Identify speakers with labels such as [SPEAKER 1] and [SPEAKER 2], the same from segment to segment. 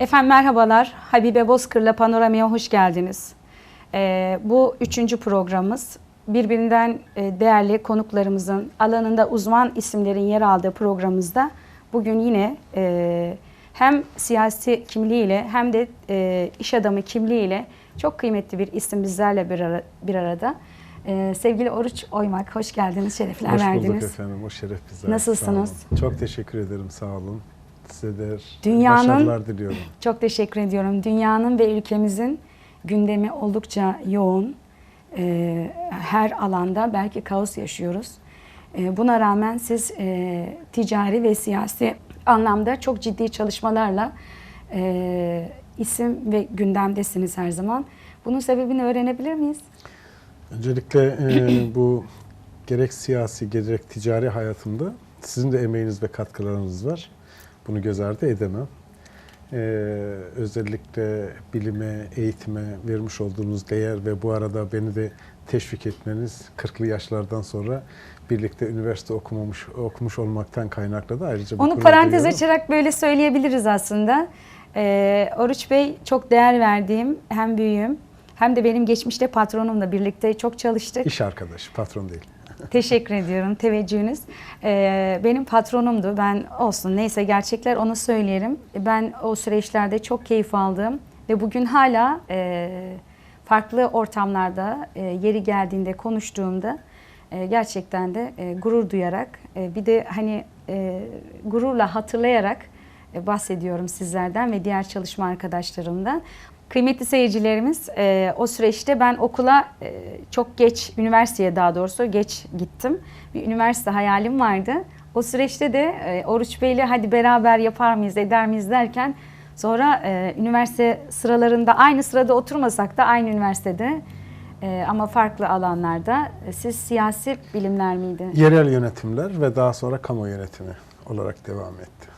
[SPEAKER 1] Efendim merhabalar. Habibe Bozkır'la Panorama'ya hoş geldiniz. Ee, bu üçüncü programımız. Birbirinden e, değerli konuklarımızın alanında uzman isimlerin yer aldığı programımızda bugün yine e, hem siyasi kimliğiyle hem de e, iş adamı kimliğiyle çok kıymetli bir isim bizlerle bir, ara- bir arada. Ee, sevgili Oruç Oymak, hoş geldiniz, şerefler
[SPEAKER 2] Hoş
[SPEAKER 1] verdiniz.
[SPEAKER 2] bulduk efendim. O şeref bize.
[SPEAKER 1] Nasılsınız?
[SPEAKER 2] Çok teşekkür ederim. Sağ olun. Size de
[SPEAKER 1] Dünyanın-
[SPEAKER 2] başarılar diliyorum.
[SPEAKER 1] Çok teşekkür ediyorum. Dünyanın ve ülkemizin gündemi oldukça yoğun. Ee, her alanda belki kaos yaşıyoruz. Ee, buna rağmen siz e, ticari ve siyasi anlamda çok ciddi çalışmalarla e, isim ve gündemdesiniz her zaman. Bunun sebebini öğrenebilir miyiz?
[SPEAKER 2] Öncelikle e, bu gerek siyasi gerek ticari hayatımda sizin de emeğiniz ve katkılarınız var. Bunu göz ardı edemem. E, özellikle bilime, eğitime vermiş olduğunuz değer ve bu arada beni de teşvik etmeniz 40'lı yaşlardan sonra birlikte üniversite okumamış okumuş olmaktan kaynaklı da ayrıca
[SPEAKER 1] Onu parantez
[SPEAKER 2] duyuyorum.
[SPEAKER 1] açarak böyle söyleyebiliriz aslında. Ee, Oruç Bey çok değer verdiğim hem büyüğüm hem de benim geçmişte patronumla birlikte çok çalıştık.
[SPEAKER 2] İş arkadaşı, patron değil.
[SPEAKER 1] Teşekkür ediyorum teveccühünüz. Ee, benim patronumdu. Ben olsun neyse gerçekler onu söyleyelim. Ben o süreçlerde çok keyif aldım ve bugün hala e, farklı ortamlarda e, yeri geldiğinde konuştuğumda e, gerçekten de e, gurur duyarak e, bir de hani e, gururla hatırlayarak e, bahsediyorum sizlerden ve diğer çalışma arkadaşlarımdan. Kıymetli seyircilerimiz, e, o süreçte ben okula e, çok geç, üniversiteye daha doğrusu geç gittim. Bir üniversite hayalim vardı. O süreçte de e, Oruç Bey'le hadi beraber yapar mıyız, eder miyiz derken sonra e, üniversite sıralarında aynı sırada oturmasak da aynı üniversitede e, ama farklı alanlarda. E, Siz siyasi bilimler miydi?
[SPEAKER 2] Yerel yönetimler ve daha sonra kamu yönetimi olarak devam etti.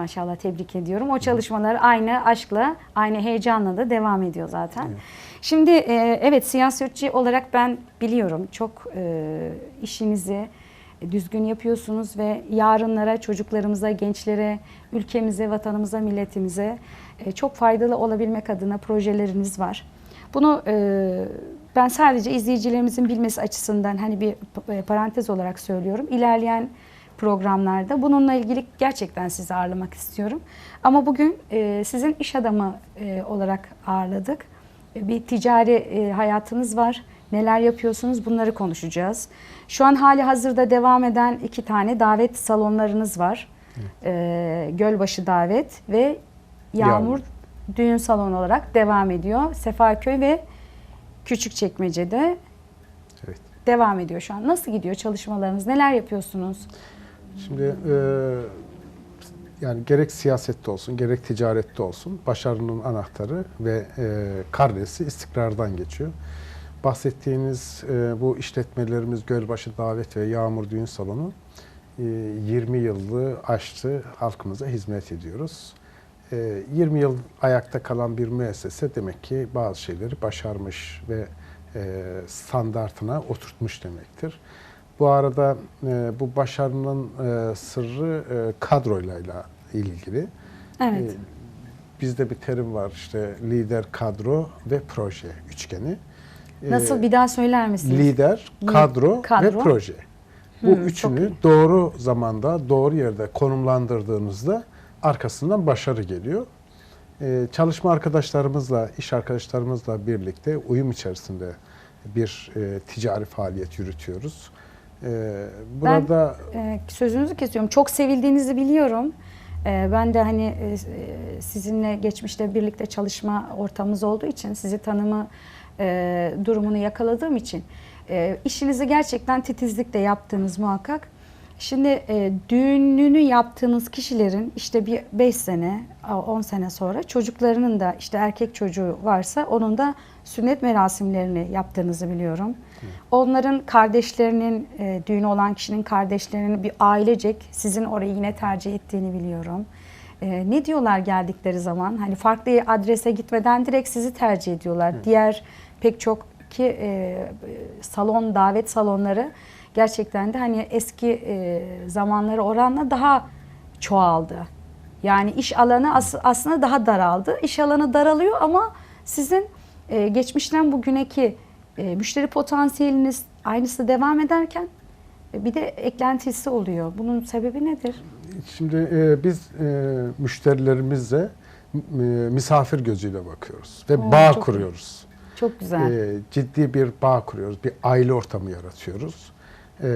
[SPEAKER 1] Maşallah tebrik ediyorum. O çalışmalar aynı aşkla, aynı heyecanla da devam ediyor zaten.
[SPEAKER 2] Evet.
[SPEAKER 1] Şimdi e, evet siyasetçi olarak ben biliyorum çok e, işinizi düzgün yapıyorsunuz ve yarınlara, çocuklarımıza, gençlere, ülkemize, vatanımıza, milletimize e, çok faydalı olabilmek adına projeleriniz var. Bunu e, ben sadece izleyicilerimizin bilmesi açısından hani bir p- parantez olarak söylüyorum. İlerleyen programlarda bununla ilgili gerçekten sizi ağırlamak istiyorum. Ama bugün e, sizin iş adamı e, olarak ağırladık. E, Bir ticari e, hayatınız var. Neler yapıyorsunuz bunları konuşacağız. Şu an hali hazırda devam eden iki tane davet salonlarınız var. E, Gölbaşı Davet ve Yağmur,
[SPEAKER 2] Yağmur.
[SPEAKER 1] Düğün Salonu olarak devam ediyor. Sefaköy ve Küçükçekmece'de
[SPEAKER 2] Evet.
[SPEAKER 1] devam ediyor şu an. Nasıl gidiyor çalışmalarınız? Neler yapıyorsunuz?
[SPEAKER 2] Şimdi e, yani gerek siyasette olsun, gerek ticarette olsun başarının anahtarı ve e, karnesi istikrardan geçiyor. Bahsettiğiniz e, bu işletmelerimiz Gölbaşı Davet ve Yağmur Düğün Salonu e, 20 yılı aştı halkımıza hizmet ediyoruz. E, 20 yıl ayakta kalan bir müessese demek ki bazı şeyleri başarmış ve e, standartına oturtmuş demektir. Bu arada e, bu başarının e, sırrı e, kadroyla ilgili.
[SPEAKER 1] Evet.
[SPEAKER 2] E, bizde bir terim var işte lider, kadro ve proje üçgeni. E,
[SPEAKER 1] Nasıl bir daha söyler misiniz?
[SPEAKER 2] Lider,
[SPEAKER 1] Li-
[SPEAKER 2] kadro,
[SPEAKER 1] kadro.
[SPEAKER 2] ve proje. Bu
[SPEAKER 1] Hmm,
[SPEAKER 2] üçünü doğru zamanda, doğru yerde konumlandırdığınızda arkasından başarı geliyor. Ee, çalışma arkadaşlarımızla, iş arkadaşlarımızla birlikte uyum içerisinde bir e, ticari faaliyet yürütüyoruz. Ee, burada
[SPEAKER 1] Ee, sözünüzü kesiyorum. Çok sevildiğinizi biliyorum. Ee, ben de hani e, e, sizinle geçmişte birlikte çalışma ortamımız olduğu için sizi tanımı e, durumunu yakaladığım için e, işinizi gerçekten titizlikle yaptığınız muhakkak. Şimdi e, düğününü yaptığınız kişilerin işte bir 5 sene, 10 sene sonra çocuklarının da işte erkek çocuğu varsa onun da sünnet merasimlerini yaptığınızı biliyorum. Onların kardeşlerinin, e, düğünü olan kişinin kardeşlerinin bir ailecek sizin orayı yine tercih ettiğini biliyorum. E, ne diyorlar geldikleri zaman? Hani farklı adrese gitmeden direkt sizi tercih ediyorlar. Diğer pek çok ki e, salon, davet salonları gerçekten de hani eski e, zamanları oranla daha çoğaldı. Yani iş alanı as- aslında daha daraldı. İş alanı daralıyor ama sizin e, geçmişten bugüneki e, müşteri potansiyeliniz aynısı devam ederken e, bir de eklentisi oluyor. Bunun sebebi nedir?
[SPEAKER 2] Şimdi e, biz e, müşterilerimizle e, misafir gözüyle bakıyoruz ve
[SPEAKER 1] Oo,
[SPEAKER 2] bağ
[SPEAKER 1] çok
[SPEAKER 2] kuruyoruz.
[SPEAKER 1] Çok güzel.
[SPEAKER 2] E, ciddi bir bağ kuruyoruz, bir aile ortamı yaratıyoruz. E,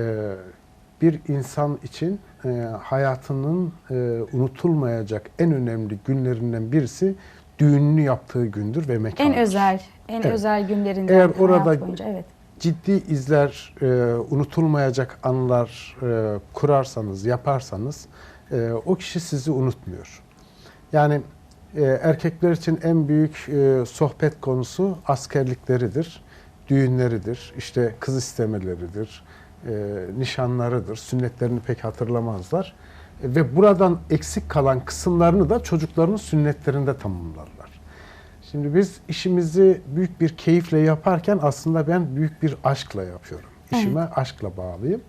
[SPEAKER 2] bir insan için e, hayatının e, unutulmayacak en önemli günlerinden birisi düğününü yaptığı gündür ve mekandır.
[SPEAKER 1] en özel, en
[SPEAKER 2] Evet.
[SPEAKER 1] özel günlerinden
[SPEAKER 2] Eğer orada-
[SPEAKER 1] boyunca evet.
[SPEAKER 2] ciddi izler, e, unutulmayacak anılar e, kurarsanız, yaparsanız e, o kişi sizi unutmuyor. Yani e, erkekler için en büyük e, sohbet konusu askerlikleridir, düğünleridir, işte kız istemeleridir, nişanlarıdır, sünnetlerini pek hatırlamazlar. E, ve buradan eksik kalan kısımlarını da çocuklarının sünnetlerinde tamamlarlar. Şimdi biz işimizi büyük bir keyifle yaparken aslında ben büyük bir aşkla yapıyorum. İşime aşkla bağlıyım.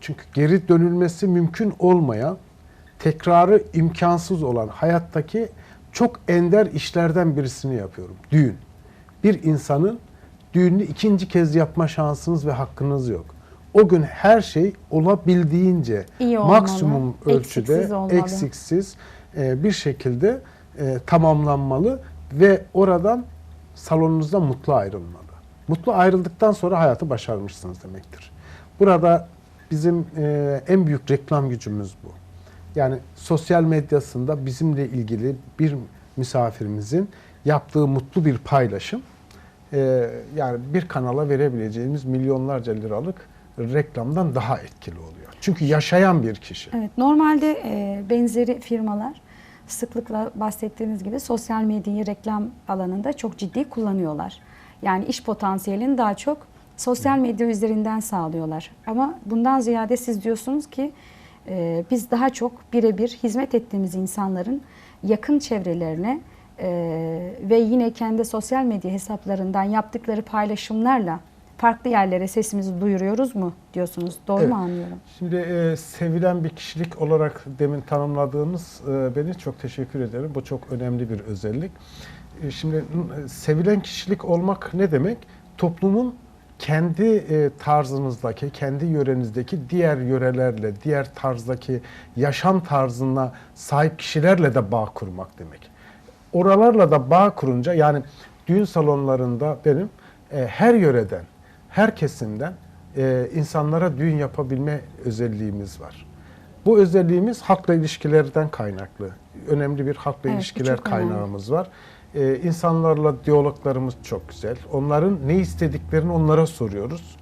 [SPEAKER 2] Çünkü geri dönülmesi mümkün olmayan, tekrarı imkansız olan hayattaki çok ender işlerden birisini yapıyorum. Düğün. Bir insanın düğününü ikinci kez yapma şansınız ve hakkınız yok. O gün her şey olabildiğince
[SPEAKER 1] İyi olmalı,
[SPEAKER 2] maksimum ölçüde
[SPEAKER 1] eksiksiz olmalı.
[SPEAKER 2] eksiksiz e, bir şekilde e, tamamlanmalı ve oradan salonunuzda mutlu ayrılmalı. Mutlu ayrıldıktan sonra hayatı başarmışsınız demektir. Burada bizim e, en büyük reklam gücümüz bu. Yani sosyal medyasında bizimle ilgili bir misafirimizin yaptığı mutlu bir paylaşım e, yani bir kanala verebileceğimiz milyonlarca liralık reklamdan daha etkili oluyor. Çünkü yaşayan bir kişi.
[SPEAKER 1] Evet, normalde e, benzeri firmalar sıklıkla bahsettiğiniz gibi sosyal medyayı reklam alanında çok ciddi kullanıyorlar. Yani iş potansiyelini daha çok sosyal medya üzerinden sağlıyorlar. Ama bundan ziyade siz diyorsunuz ki e, biz daha çok birebir hizmet ettiğimiz insanların yakın çevrelerine e, ve yine kendi sosyal medya hesaplarından yaptıkları paylaşımlarla farklı yerlere sesimizi duyuruyoruz mu diyorsunuz. Doğru
[SPEAKER 2] Evet.
[SPEAKER 1] mu anlıyorum?
[SPEAKER 2] Şimdi e, sevilen bir kişilik olarak demin tanımladığınız e, beni çok teşekkür ederim. Bu çok önemli bir özellik. E, şimdi sevilen kişilik olmak ne demek? Toplumun kendi e, tarzınızdaki, kendi yörenizdeki diğer yörelerle, diğer tarzdaki yaşam tarzına sahip kişilerle de bağ kurmak demek. Oralarla da bağ kurunca yani düğün salonlarında benim e, her yöreden, her kesimden e, insanlara düğün yapabilme özelliğimiz var. Bu özelliğimiz halkla ilişkilerden kaynaklı. Önemli bir halkla
[SPEAKER 1] Evet,
[SPEAKER 2] ilişkiler
[SPEAKER 1] önemli.
[SPEAKER 2] kaynağımız var. E, insanlarla diyaloglarımız çok güzel. Onların ne istediklerini onlara soruyoruz.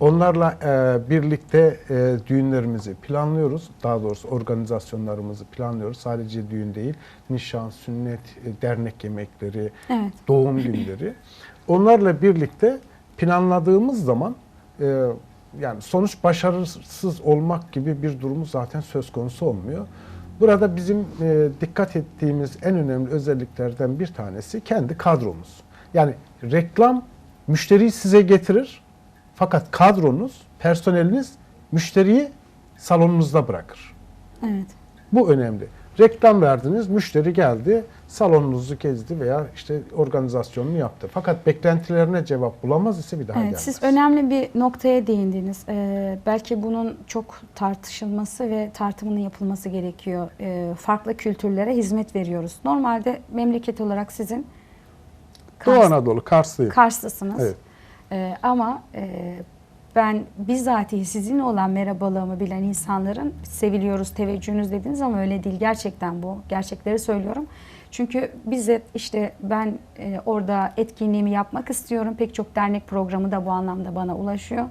[SPEAKER 2] Onlarla e, birlikte e, düğünlerimizi planlıyoruz. Daha doğrusu organizasyonlarımızı planlıyoruz. Sadece düğün değil, nişan, sünnet, e, dernek yemekleri,
[SPEAKER 1] Evet.
[SPEAKER 2] doğum günleri. Onlarla birlikte planladığımız zaman e, yani sonuç başarısız olmak gibi bir durumu zaten söz konusu olmuyor. Burada bizim e, dikkat ettiğimiz en önemli özelliklerden bir tanesi kendi kadromuz. Yani reklam müşteriyi size getirir fakat kadronuz, personeliniz müşteriyi salonunuzda bırakır.
[SPEAKER 1] Evet.
[SPEAKER 2] Bu önemli. Reklam verdiniz, müşteri geldi, salonunuzu gezdi veya işte organizasyonunu yaptı. Fakat beklentilerine cevap bulamaz ise bir daha
[SPEAKER 1] Evet,
[SPEAKER 2] gelmez.
[SPEAKER 1] siz önemli bir noktaya değindiniz. Ee, belki bunun çok tartışılması ve tartımının yapılması gerekiyor. Ee, farklı kültürlere hizmet veriyoruz. Normalde memleket olarak sizin
[SPEAKER 2] Doğu
[SPEAKER 1] Kars,
[SPEAKER 2] Anadolu, Karslıyım.
[SPEAKER 1] Karslısınız.
[SPEAKER 2] Evet.
[SPEAKER 1] Ee, ama e, ben bizzatihi sizin olan merhabalığımı bilen insanların seviliyoruz, teveccühünüz dediniz ama öyle değil. Gerçekten bu. Gerçekleri söylüyorum. Çünkü bize işte ben e, orada etkinliğimi yapmak istiyorum. Pek çok dernek programı da bu anlamda bana ulaşıyor.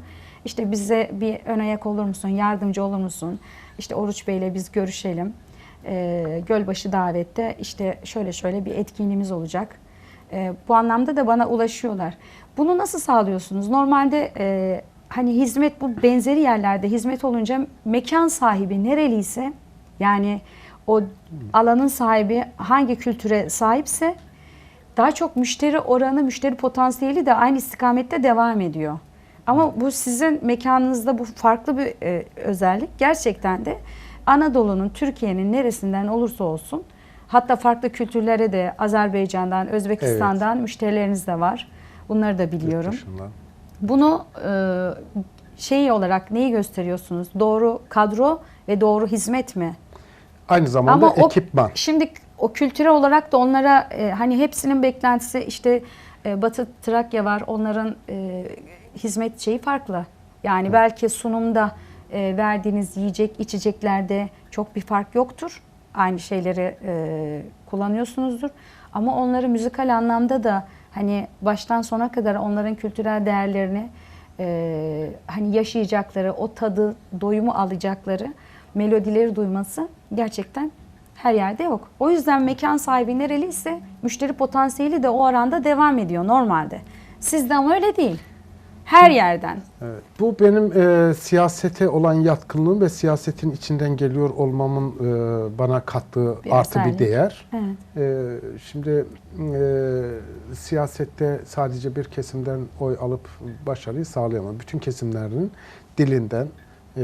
[SPEAKER 1] İşte bize bir ön ayak olur musun, yardımcı olur musun? İşte Oruç Bey'le biz görüşelim. E, Gölbaşı davette işte şöyle şöyle bir etkinliğimiz olacak. E, bu anlamda da bana ulaşıyorlar. Bunu nasıl sağlıyorsunuz? Normalde e, hani hizmet bu benzeri yerlerde hizmet olunca mekan sahibi nereliyse yani o alanın sahibi hangi kültüre sahipse daha çok müşteri oranı, müşteri potansiyeli de aynı istikamette devam ediyor. Ama bu sizin mekanınızda bu farklı bir e, özellik. Gerçekten de Anadolu'nun, Türkiye'nin neresinden olursa olsun hatta farklı kültürlere de Azerbaycan'dan, Özbekistan'dan müşterileriniz de var. Bunları da biliyorum. Bunu e, şey olarak neyi gösteriyorsunuz? Doğru kadro ve doğru hizmet mi?
[SPEAKER 2] Aynı zamanda
[SPEAKER 1] Ama o-
[SPEAKER 2] ekipman.
[SPEAKER 1] Şimdi o kültürel olarak da onlara e, hani hepsinin beklentisi işte e, Batı Trakya var. Onların e, hizmet şeyi farklı. Yani belki sunumda e, verdiğiniz yiyecek içeceklerde çok bir fark yoktur. Aynı şeyleri e, kullanıyorsunuzdur. Ama onları müzikal anlamda da hani baştan sona kadar onların kültürel değerlerini e, hani yaşayacakları, o tadı, doyumu alacakları melodileri duyması gerçekten her yerde yok. O yüzden mekan sahibi nereliyse müşteri potansiyeli de o oranda devam ediyor normalde. Sizde ama öyle değil. Her yerden.
[SPEAKER 2] Evet. Bu benim e, siyasete olan yatkınlığım ve siyasetin içinden geliyor olmamın e, bana kattığı
[SPEAKER 1] Bir
[SPEAKER 2] artı
[SPEAKER 1] özellik.
[SPEAKER 2] bir değer.
[SPEAKER 1] Evet.
[SPEAKER 2] E, şimdi e, siyasette sadece bir kesimden oy alıp başarıyı sağlayamam. Bütün kesimlerin dilinden e,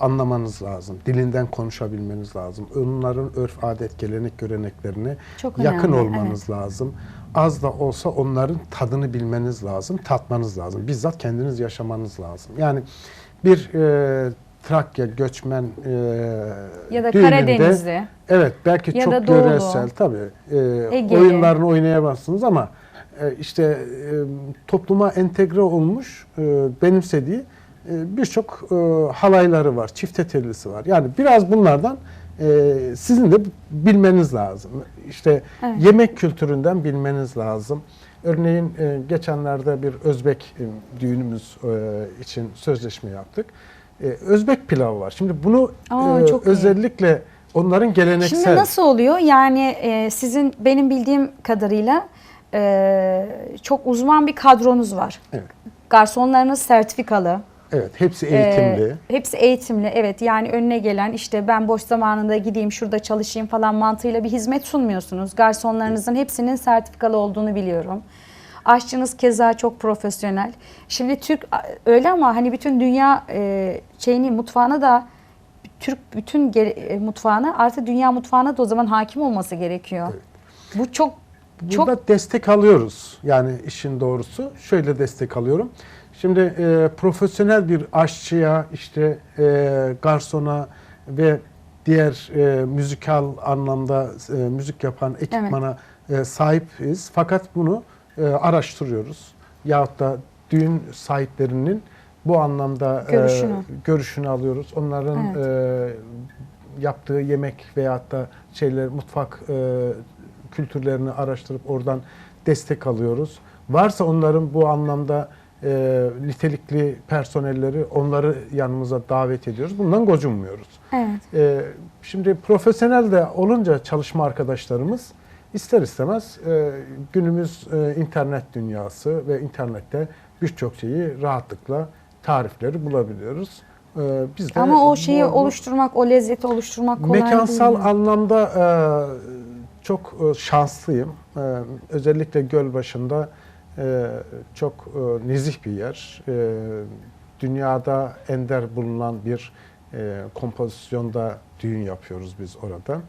[SPEAKER 2] anlamanız lazım. Dilinden konuşabilmeniz lazım. Onların örf, adet, gelenek, göreneklerine
[SPEAKER 1] Çok
[SPEAKER 2] yakın
[SPEAKER 1] önemli,
[SPEAKER 2] olmanız lazım. Az da olsa onların tadını bilmeniz lazım, tatmanız lazım. Bizzat kendiniz yaşamanız lazım. Yani bir e, Trakya göçmen e,
[SPEAKER 1] Ya da
[SPEAKER 2] düğününde-
[SPEAKER 1] Karadenizli.
[SPEAKER 2] Evet belki
[SPEAKER 1] Ya
[SPEAKER 2] çok
[SPEAKER 1] da Doğulu.
[SPEAKER 2] yöresel tabii. E,
[SPEAKER 1] Egeli.
[SPEAKER 2] oyunlarını oynayamazsınız ama e, işte e, topluma entegre olmuş, e, benimsediği e, birçok e, halayları var, çifte tellisi var. Yani biraz bunlardan e, sizin de bilmeniz lazım. İşte
[SPEAKER 1] Evet.
[SPEAKER 2] yemek kültüründen bilmeniz lazım. Örneğin e, geçenlerde bir Özbek e, düğünümüz e, için sözleşme yaptık. E, Özbek pilavı var. Şimdi bunu
[SPEAKER 1] Aa,
[SPEAKER 2] e,
[SPEAKER 1] çok iyi.
[SPEAKER 2] özellikle onların geleneksel
[SPEAKER 1] Şimdi nasıl oluyor? Yani e, sizin benim bildiğim kadarıyla e, çok uzman bir kadronuz var.
[SPEAKER 2] Evet.
[SPEAKER 1] Garsonlarınız sertifikalı.
[SPEAKER 2] Evet, hepsi eğitimli.
[SPEAKER 1] Ee, hepsi eğitimli. Evet yani önüne gelen işte ben boş zamanında gideyim şurada çalışayım falan mantığıyla bir hizmet sunmuyorsunuz. Garsonlarınızın hepsinin sertifikalı olduğunu biliyorum. Aşçınız keza çok profesyonel. Şimdi Türk öyle ama hani bütün dünya e, şeyini mutfağına da Türk bütün gere- e, mutfağına artı dünya mutfağına da o zaman hakim olması gerekiyor. Bu çok çok
[SPEAKER 2] Burada destek alıyoruz. Yani işin doğrusu şöyle destek alıyorum. Şimdi e, profesyonel bir aşçıya, işte e, garsona ve diğer e, müzikal anlamda e, müzik yapan ekipmana e, sahibiz. Fakat bunu e, araştırıyoruz. Yahut da düğün sahiplerinin bu anlamda e,
[SPEAKER 1] Görüşünü.
[SPEAKER 2] görüşünü alıyoruz. Onların e, yaptığı yemek veyahut da şeyler mutfak e, kültürlerini araştırıp oradan destek alıyoruz. Varsa onların bu anlamda e, nitelikli personelleri onları yanımıza davet ediyoruz. Bundan gocunmuyoruz.
[SPEAKER 1] evet.
[SPEAKER 2] E, şimdi profesyonel de olunca çalışma arkadaşlarımız ister istemez e, günümüz e, internet dünyası ve internette birçok şeyi rahatlıkla tarifleri bulabiliyoruz. E, biz de
[SPEAKER 1] Ama o şeyi
[SPEAKER 2] bu-
[SPEAKER 1] oluşturmak, o lezzeti oluşturmak kolay
[SPEAKER 2] Mekansal
[SPEAKER 1] değil.
[SPEAKER 2] anlamda e, çok e, şanslıyım. E, özellikle Gölbaşı'nda e, çok e, nezih bir yer. E, dünyada ender bulunan bir e, kompozisyonda düğün yapıyoruz biz orada.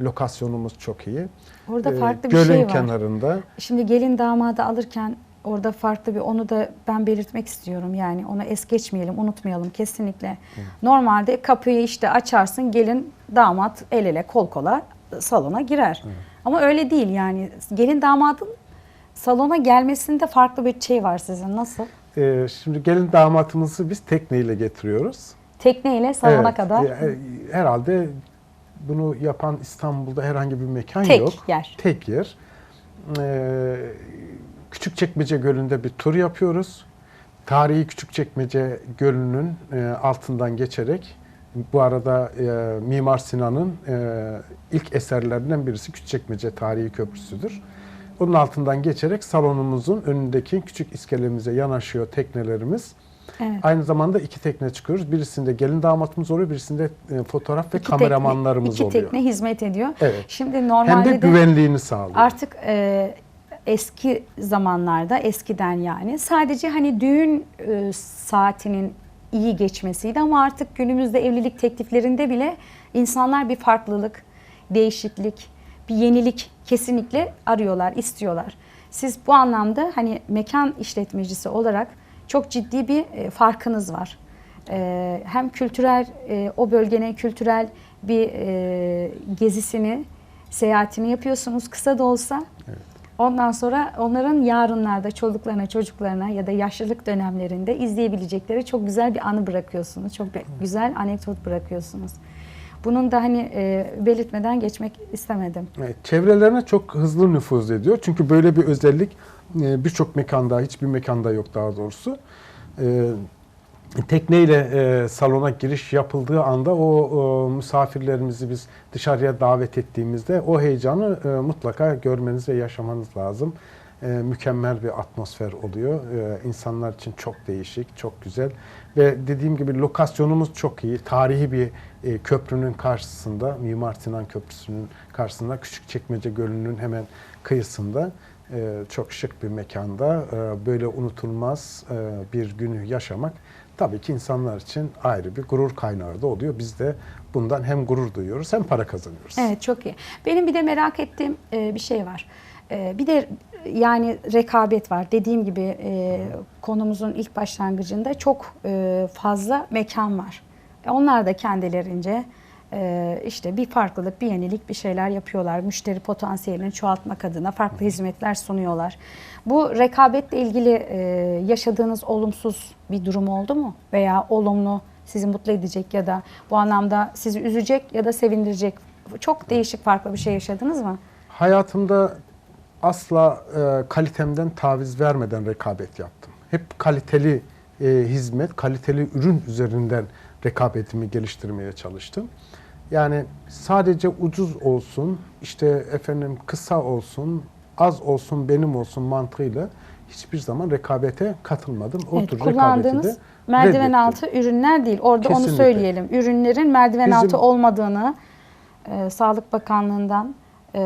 [SPEAKER 2] Lokasyonumuz çok iyi.
[SPEAKER 1] Orada
[SPEAKER 2] E,
[SPEAKER 1] farklı bir
[SPEAKER 2] Gölün
[SPEAKER 1] şey var.
[SPEAKER 2] kenarında.
[SPEAKER 1] Şimdi gelin damadı alırken orada farklı bir onu da ben belirtmek istiyorum. Yani onu es geçmeyelim, unutmayalım kesinlikle. Normalde kapıyı işte açarsın gelin damat el ele kol kola salona girer. Ama öyle değil yani gelin damadın salona gelmesinde farklı bir şey var sizin. Nasıl?
[SPEAKER 2] E, şimdi gelin damatımızı biz tekneyle getiriyoruz.
[SPEAKER 1] Tekneyle salona
[SPEAKER 2] Evet,
[SPEAKER 1] kadar
[SPEAKER 2] e, herhalde bunu yapan İstanbul'da herhangi bir mekan
[SPEAKER 1] tek
[SPEAKER 2] yok.
[SPEAKER 1] yer.
[SPEAKER 2] Tek yer. Ee, Küçükçekmece Gölü'nde bir tur yapıyoruz. Tarihi Küçükçekmece Gölü'nün e, altından geçerek bu arada e, Mimar Sinan'ın e, ilk eserlerinden birisi Küçükçekmece Tarihi Köprüsü'dür. Onun altından geçerek salonumuzun önündeki küçük iskelemize yanaşıyor teknelerimiz.
[SPEAKER 1] Evet.
[SPEAKER 2] Aynı zamanda iki tekne çıkıyoruz. Birisinde gelin damatımız oluyor, birisinde e, fotoğraf ve
[SPEAKER 1] İki
[SPEAKER 2] kameramanlarımız
[SPEAKER 1] tekne, iki
[SPEAKER 2] oluyor.
[SPEAKER 1] tekne hizmet ediyor.
[SPEAKER 2] Evet.
[SPEAKER 1] Şimdi
[SPEAKER 2] Hem
[SPEAKER 1] normalde
[SPEAKER 2] de güvenliğini sağlıyor.
[SPEAKER 1] Artık e, eski zamanlarda eskiden yani sadece hani düğün e, saatinin iyi geçmesiydi ama artık günümüzde evlilik tekliflerinde bile insanlar bir farklılık, değişiklik, bir yenilik kesinlikle arıyorlar, istiyorlar. Siz bu anlamda hani mekan işletmecisi olarak çok ciddi bir e, farkınız var. E, hem kültürel, e, o bölgenin kültürel bir gezisini, seyahatini yapıyorsunuz kısa da olsa. Ondan sonra onların yarınlarda çocuklarına, çocuklarına ya da yaşlılık dönemlerinde izleyebilecekleri çok güzel bir anı bırakıyorsunuz. Çok güzel anekdot bırakıyorsunuz. Bunun da hani e, belirtmeden geçmek istemedim.
[SPEAKER 2] Evet, çevrelerine çok hızlı nüfuz ediyor. Çünkü böyle bir özellik e, birçok mekanda, hiçbir mekanda yok daha doğrusu. E, Tekneyle e, salona giriş yapıldığı anda o, o misafirlerimizi biz dışarıya davet ettiğimizde o heyecanı e, mutlaka görmeniz ve yaşamanız lazım. E, mükemmel bir atmosfer oluyor. E, insanlar için çok değişik, çok güzel ve dediğim gibi lokasyonumuz çok iyi. Tarihi bir e, köprünün karşısında, Mimar Sinan Köprüsü'nün karşısında, Küçükçekmece Gölü'nün hemen kıyısında e, çok şık bir mekanda e, böyle unutulmaz e, bir günü yaşamak tabii ki insanlar için ayrı bir gurur kaynağı da oluyor. Biz de bundan hem gurur duyuyoruz hem para kazanıyoruz.
[SPEAKER 1] Evet çok iyi. Benim bir de merak ettiğim e, bir şey var. E, bir de yani rekabet var. Dediğim gibi e, konumuzun ilk başlangıcında çok e, fazla mekan var. E, Onlar da kendilerince e, işte bir farklılık, bir yenilik bir şeyler yapıyorlar. Müşteri potansiyelini çoğaltmak adına farklı hizmetler sunuyorlar. Bu rekabetle ilgili e, yaşadığınız olumsuz bir durum oldu mu? Veya olumlu sizi mutlu edecek ya da bu anlamda sizi üzecek ya da sevindirecek çok değişik farklı bir şey yaşadınız mı?
[SPEAKER 2] Hayatımda asla e, kalitemden taviz vermeden rekabet yaptım. Hep kaliteli e, hizmet, kaliteli ürün üzerinden rekabetimi geliştirmeye çalıştım. Yani sadece ucuz olsun, işte efendim kısa olsun, az olsun, benim olsun mantığıyla hiçbir zaman rekabete katılmadım. O
[SPEAKER 1] Evet,
[SPEAKER 2] tür
[SPEAKER 1] kullandığınız
[SPEAKER 2] rekabeti de
[SPEAKER 1] merdiven
[SPEAKER 2] reddettim.
[SPEAKER 1] altı ürünler değil. Orada onu
[SPEAKER 2] Kesinlikle.
[SPEAKER 1] söyleyelim. Ürünlerin merdiven
[SPEAKER 2] Bizim-
[SPEAKER 1] altı olmadığını e, Sağlık Bakanlığı'ndan e,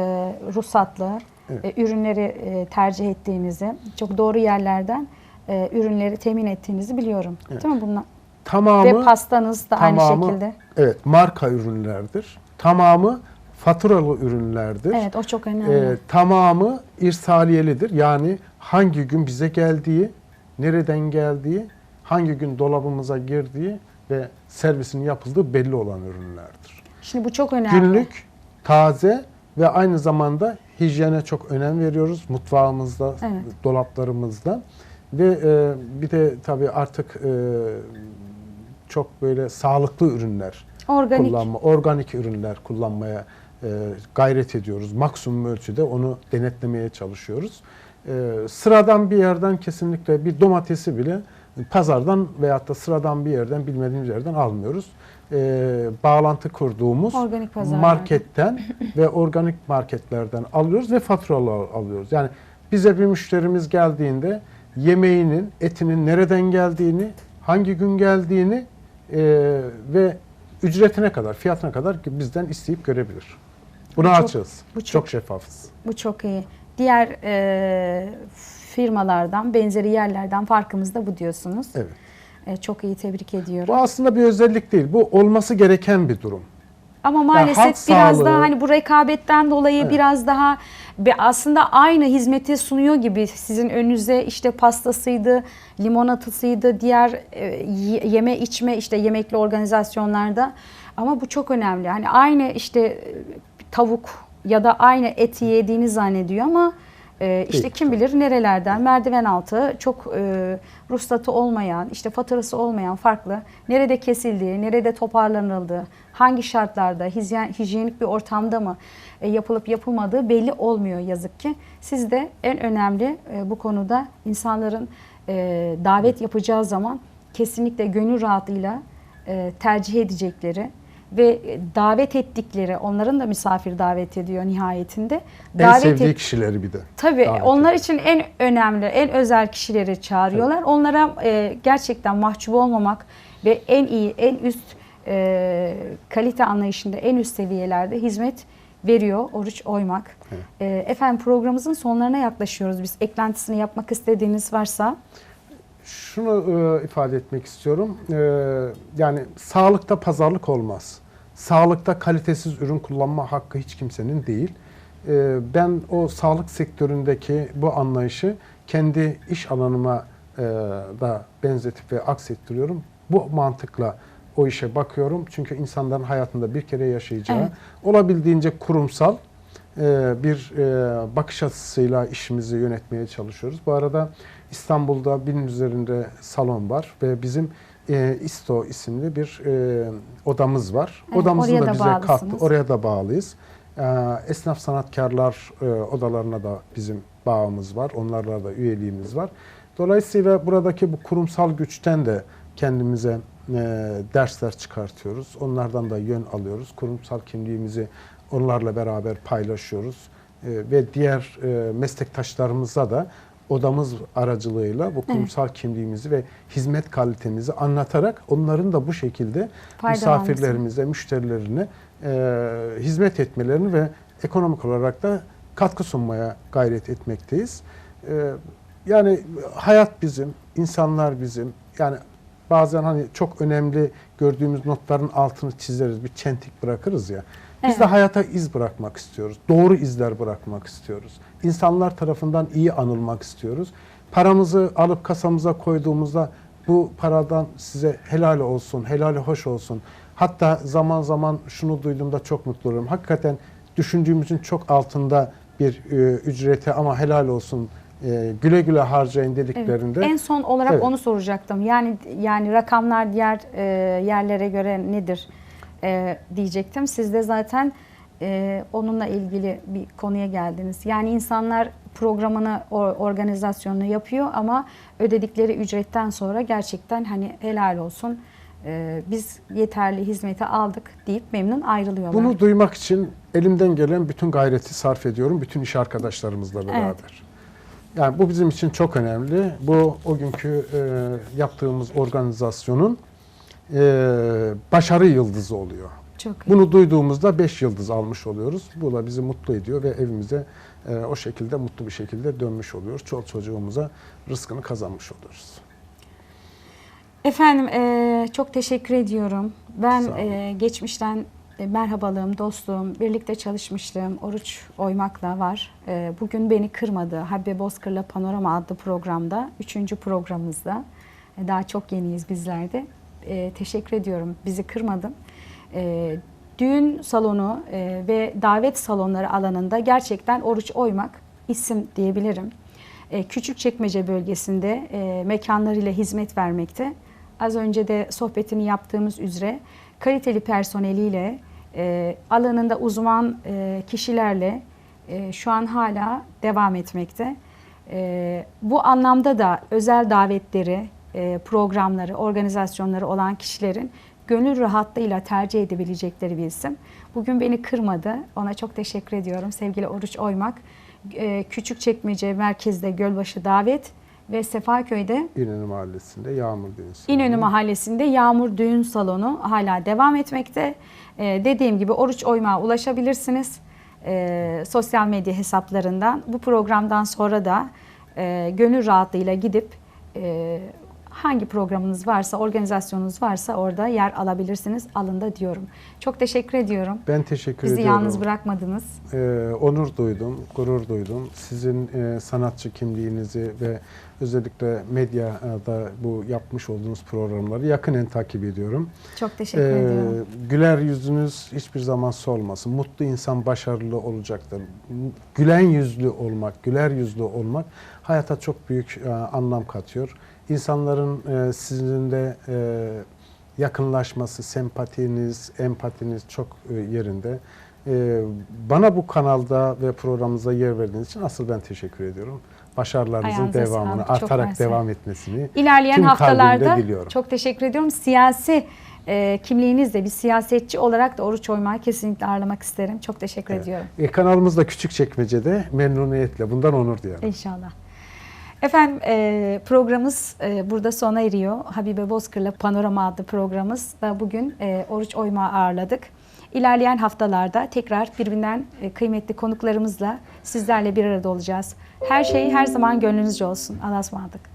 [SPEAKER 1] ruhsatlı
[SPEAKER 2] Evet.
[SPEAKER 1] ürünleri e, tercih ettiğinizi, çok doğru yerlerden e, ürünleri temin ettiğinizi biliyorum. Değil mi bunlar?
[SPEAKER 2] Tamamı
[SPEAKER 1] Ve pastanız da aynı
[SPEAKER 2] tamamı,
[SPEAKER 1] şekilde.
[SPEAKER 2] Evet, marka ürünlerdir. Tamamı faturalı ürünlerdir.
[SPEAKER 1] Evet, o çok önemli.
[SPEAKER 2] Ee, tamamı irsaliyelidir. Yani hangi gün bize geldiği, nereden geldiği, hangi gün dolabımıza girdiği ve servisinin yapıldığı belli olan ürünlerdir.
[SPEAKER 1] Şimdi bu çok önemli.
[SPEAKER 2] Günlük, taze ve aynı zamanda hijyene çok önem veriyoruz mutfağımızda,
[SPEAKER 1] Evet.
[SPEAKER 2] dolaplarımızda. Ve e, bir de tabii artık e, çok böyle sağlıklı ürünler
[SPEAKER 1] Organik.
[SPEAKER 2] kullanma, organik ürünler kullanmaya e, gayret ediyoruz. Maksimum ölçüde onu denetlemeye çalışıyoruz. E, sıradan bir yerden kesinlikle bir domatesi bile pazardan veyahut da sıradan bir yerden bilmediğimiz yerden almıyoruz. E, bağlantı kurduğumuz
[SPEAKER 1] Organik
[SPEAKER 2] marketten ve organik marketlerden alıyoruz ve faturalı al- alıyoruz. Yani bize bir müşterimiz geldiğinde yemeğinin, etinin nereden geldiğini, hangi gün geldiğini e, ve ücretine kadar, fiyatına kadar bizden isteyip görebilir. Buna
[SPEAKER 1] Bu çok-
[SPEAKER 2] açığız.
[SPEAKER 1] bu
[SPEAKER 2] çok,
[SPEAKER 1] çok-
[SPEAKER 2] şeffafız.
[SPEAKER 1] Bu çok iyi. Diğer e, firmalardan, benzeri yerlerden farkımız da bu diyorsunuz.
[SPEAKER 2] Evet.
[SPEAKER 1] E, çok iyi tebrik
[SPEAKER 2] Bu
[SPEAKER 1] ediyorum.
[SPEAKER 2] aslında bir özellik değil. Bu olması gereken bir durum.
[SPEAKER 1] Ama maalesef biraz
[SPEAKER 2] sağlığı-
[SPEAKER 1] daha hani bu rekabetten dolayı
[SPEAKER 2] Evet.
[SPEAKER 1] biraz daha aslında aynı hizmeti sunuyor gibi sizin önünüze işte pastasıydı, limonatısıydı, diğer e, yeme içme işte yemekli organizasyonlarda. Ama bu çok önemli. Hani aynı işte e, tavuk ya da aynı eti yediğini zannediyor ama e, işte kim bilir nerelerden merdiven altı çok e, ruhsatı olmayan, işte faturası olmayan farklı nerede kesildiği, nerede toparlanıldığı, hangi şartlarda, hijyen, hijyenik bir ortamda mı e, yapılıp yapılmadığı belli olmuyor yazık ki. Siz de en önemli e, bu konuda insanların e, davet yapacağı zaman kesinlikle gönül rahatlığıyla e, tercih edecekleri ve davet ettikleri, onların da misafir davet ediyor nihayetinde.
[SPEAKER 2] En
[SPEAKER 1] Davet
[SPEAKER 2] sevdiği
[SPEAKER 1] et-
[SPEAKER 2] kişileri bir de.
[SPEAKER 1] Tabii
[SPEAKER 2] davet
[SPEAKER 1] onlar
[SPEAKER 2] ediyor.
[SPEAKER 1] için en önemli, en özel kişileri çağırıyorlar. Onlara e, gerçekten mahcup olmamak ve en iyi, en üst e, kalite anlayışında en üst seviyelerde hizmet veriyor Oruç Oymak. E, efendim programımızın sonlarına yaklaşıyoruz biz. Eklentisini yapmak istediğiniz varsa
[SPEAKER 2] şunu e, ifade etmek istiyorum. E, yani sağlıkta pazarlık olmaz. Sağlıkta kalitesiz ürün kullanma hakkı hiç kimsenin değil. E, ben o sağlık sektöründeki bu anlayışı kendi iş alanıma e, da benzetip ve aksettiriyorum. Bu mantıkla o işe bakıyorum. Çünkü insanların hayatında bir kere yaşayacağı,
[SPEAKER 1] Evet.
[SPEAKER 2] olabildiğince kurumsal e, bir e, bakış açısıyla işimizi yönetmeye çalışıyoruz. Bu arada İstanbul'da binin üzerinde salon var ve bizim e, İSTO isimli bir e, odamız var.
[SPEAKER 1] Evet,
[SPEAKER 2] Odamızın da
[SPEAKER 1] da
[SPEAKER 2] bize kattı. Oraya da bağlıyız. E, esnaf sanatkarlar e, odalarına da bizim bağımız var. Onlarla da üyeliğimiz var. Dolayısıyla buradaki bu kurumsal güçten de kendimize e, dersler çıkartıyoruz. Onlardan da yön alıyoruz. Kurumsal kimliğimizi onlarla beraber paylaşıyoruz. E, ve diğer e, meslektaşlarımıza da odamız aracılığıyla bu kurumsal kimliğimizi ve hizmet kalitemizi anlatarak onların da bu şekilde
[SPEAKER 1] Faydalanması.
[SPEAKER 2] misafirlerimize, müşterilerine e, hizmet etmelerini ve ekonomik olarak da katkı sunmaya gayret etmekteyiz. E, yani hayat bizim, insanlar bizim. Yani bazen hani çok önemli gördüğümüz notların altını çizeriz, bir çentik bırakırız ya. Biz
[SPEAKER 1] Evet.
[SPEAKER 2] de hayata iz bırakmak istiyoruz. Doğru izler bırakmak istiyoruz. İnsanlar tarafından iyi anılmak istiyoruz. Paramızı alıp kasamıza koyduğumuzda bu paradan size helal olsun, helali hoş olsun. Hatta zaman zaman şunu duyduğumda çok mutlu oluyorum. Hakikaten düşündüğümüzün çok altında bir e, ücrete ama helal olsun, e, güle güle harcayın
[SPEAKER 1] Evet.
[SPEAKER 2] dediklerinde.
[SPEAKER 1] En son olarak
[SPEAKER 2] Evet.
[SPEAKER 1] onu soracaktım. Yani yani rakamlar diğer e, yerlere göre nedir e, diyecektim. Siz de zaten e, onunla ilgili bir konuya geldiniz. Yani insanlar programını, or- organizasyonunu yapıyor ama ödedikleri ücretten sonra gerçekten hani helal olsun. e, biz yeterli hizmeti aldık deyip memnun ayrılıyorlar.
[SPEAKER 2] Bunu duymak için elimden gelen bütün gayreti sarf ediyorum. Bütün iş arkadaşlarımızla beraber. Yani bu bizim için çok önemli. Bu o günkü e, yaptığımız organizasyonun e, başarı yıldızı oluyor.
[SPEAKER 1] Çok iyi.
[SPEAKER 2] Bunu duyduğumuzda 5 yıldız almış oluyoruz. Bu da bizi mutlu ediyor ve evimize e, o şekilde mutlu bir şekilde dönmüş oluyoruz. Çoluk çocuğumuza rızkını kazanmış oluyoruz.
[SPEAKER 1] Efendim eee, çok teşekkür ediyorum. Ben eee, geçmişten e, merhabalığım, dostluğum, birlikte çalışmışlığım Oruç Oymak'la var. Eee, bugün beni kırmadı. Habbe Bozkır'la Panorama adlı programda, üçüncü programımızda. E, daha çok yeniyiz bizler de. E, teşekkür ediyorum. Bizi kırmadın. E, düğün salonu e, ve davet salonları alanında gerçekten Oruç Oymak isim diyebilirim. E, Küçükçekmece bölgesinde e, mekanlarıyla hizmet vermekte. Az önce de sohbetini yaptığımız üzere kaliteli personeliyle, e, alanında uzman e, kişilerle e, şu an hala devam etmekte. E, bu anlamda da özel davetleri, programları, organizasyonları olan kişilerin gönül rahatlığıyla tercih edebilecekleri bir isim. Bugün beni kırmadı. Ona çok teşekkür ediyorum. Sevgili Oruç Oymak. E, Küçükçekmece merkezde Gölbaşı Davet ve Sefaköy'de
[SPEAKER 2] İnönü Mahallesi'nde Yağmur Denizi.
[SPEAKER 1] İnönü Mahallesi'nde Yağmur Düğün Salonu hala devam etmekte. Ee, dediğim gibi Oruç Oymak'a ulaşabilirsiniz ee, sosyal medya hesaplarından. Bu programdan sonra da e, gönül rahatlığıyla gidip e, hangi programınız varsa, organizasyonunuz varsa orada yer alabilirsiniz. Alın da diyorum. Çok teşekkür ediyorum.
[SPEAKER 2] Ben teşekkür
[SPEAKER 1] Bizi
[SPEAKER 2] ediyorum.
[SPEAKER 1] yalnız bırakmadınız.
[SPEAKER 2] Ee, onur duydum, gurur duydum. Sizin e, sanatçı kimliğinizi ve özellikle medyada bu yapmış olduğunuz programları yakinen takip ediyorum.
[SPEAKER 1] Çok teşekkür
[SPEAKER 2] Ee,
[SPEAKER 1] ediyorum.
[SPEAKER 2] güler yüzünüz hiçbir zaman solmasın. Mutlu insan başarılı olacaktır. Gülen yüzlü olmak, güler yüzlü olmak hayata çok büyük e, anlam katıyor. İnsanların e, sizinle e, yakınlaşması, sempatiniz, empatiniz çok e, yerinde. E, bana bu kanalda ve programımıza yer verdiğiniz için asıl ben teşekkür ediyorum. Başarılarınızın
[SPEAKER 1] Ayağınıza
[SPEAKER 2] devamını,
[SPEAKER 1] sağlık. Çok
[SPEAKER 2] artarak
[SPEAKER 1] mersi.
[SPEAKER 2] devam etmesini
[SPEAKER 1] İlerleyen
[SPEAKER 2] tüm
[SPEAKER 1] haftalarda
[SPEAKER 2] diliyorum.
[SPEAKER 1] çok teşekkür ediyorum. Siyasi e, kimliğinizle bir siyasetçi olarak da Oruç Oymak'ı kesinlikle ağırlamak isterim. Çok teşekkür
[SPEAKER 2] Evet.
[SPEAKER 1] ediyorum.
[SPEAKER 2] E, kanalımız da küçük çekmecede memnuniyetle bundan onur duyarım.
[SPEAKER 1] İnşallah. Efendim e, programımız e, burada sona eriyor. Habibe Bozkır'la Panorama adlı programımız da bugün e, Oruç Oymak'ı ağırladık. İlerleyen haftalarda tekrar birbirinden e, kıymetli konuklarımızla sizlerle bir arada olacağız. Her şey her zaman gönlünüzce olsun. Allah'a ısmarladık.